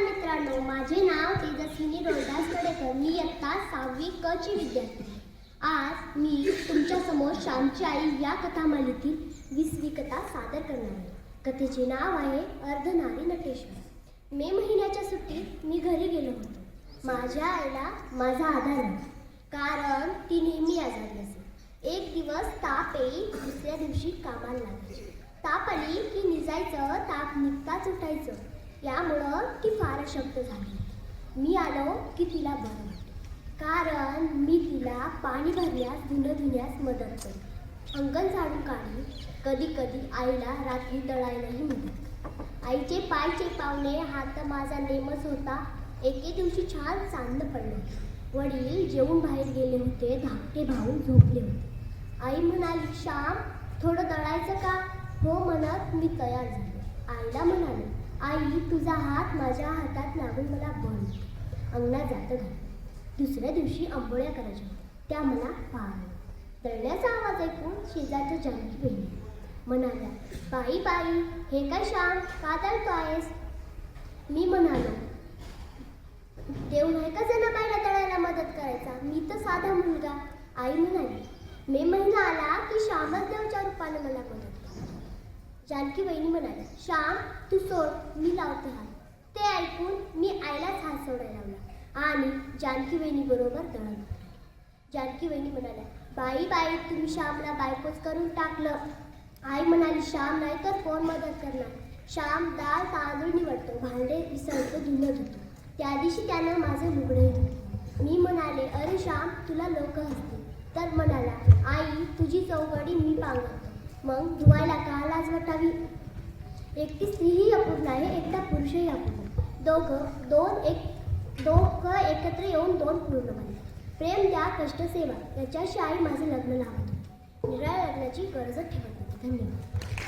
मित्रांनो माझे नाव तेजस्विनी रोहिदास कडेकर मी इयत्ता सहावी क ची विद्यार्थी आज मी तुमच्यासमोर श्यामची आई या कथा मालिकेतील वीसवी कथा सादर करणार आहे. कथेचे नाव आहे अर्धनारी नटेश्वर. मे महिन्याच्या सुट्टीत मी घरी गेलो होतो. माझ्या आईला माझा आधार आहे कारण ती नेहमी आजारी असे. एक दिवस ताप येई दुसऱ्या दिवशी कामाला लागायची. ताप आली की निजायचं ताप निघताच उठायचं. यामुळं ती फार शब्द झाली. मी आलो की तिला बरं वाटलं. कारण मी तिला पाणी भरण्यास धुणं धुण्यास मदत करते. अंगण झाडून काढून कधी कधी आईला रात्री दळायलाही मदत आईचे पाय चेपावणे हा तर माझा नेमच होता. एके दिवशी छान चांद पडलं वडील जेवून बाहेर गेले होते धाकटे भाऊ झोपले होते. आई म्हणाली श्याम थोडं दळायचं का? हो म्हणत मी तयार झालो. आईला म्हणाले आई तुझा हात माझ्या हातात लागून मला बळ अंगणात जातं घाल. दुसऱ्या दिवशी आंबोळ्या करायच्या. त्या मला फार तळण्याचा आवाज ऐकून शेजारच्या जानकी बहिणी म्हणाल्या बाई बाई हे काय श्याम का तळतो आहेस मी म्हणालो देव नाही का जनाबाईला तळायला मदत करायचा? मी तर साधा मुलगा. आई म्हणाली मे महिना आला की श्यामच देवच्या रूपाने मला मदत करा. जानकी वहिनी म्हणाली श्याम तू सोड मी लावते हात. ते ऐकून मी आईलाच हात सोडायला लावला आणि जानकी वहिनी बरोबर दळण जानकी वहिनी म्हणाल्या बाई बाई तुम्ही श्यामला बायकोच करून टाकलं. आई म्हणाली श्याम नाही तर कोण मदत करणार? श्याम डाळ तांदूळ निवडतो भांडे विसरतो धुणं धुतो. त्या दिवशी त्यानं माझे लुगडंही धुतलं. मी म्हणाले अरे श्याम तुला लोक हसतील. तर म्हणाला आई तुझी चौकडी मी पांगवतो. मग धुवायला का लाज वाटावी? एकटी स्त्रीही अपूर्ण आहे एकटा पुरुषही अपूर्ण दोघं दोन एक दोघं एकत्र येऊन दोन पूर्ण बनले प्रेम द्या कष्ट सेवा याच्याशी आई माझं लग्न लावत. होती निराळ्या लग्नाची गरज ठेवत. होती धन्यवाद.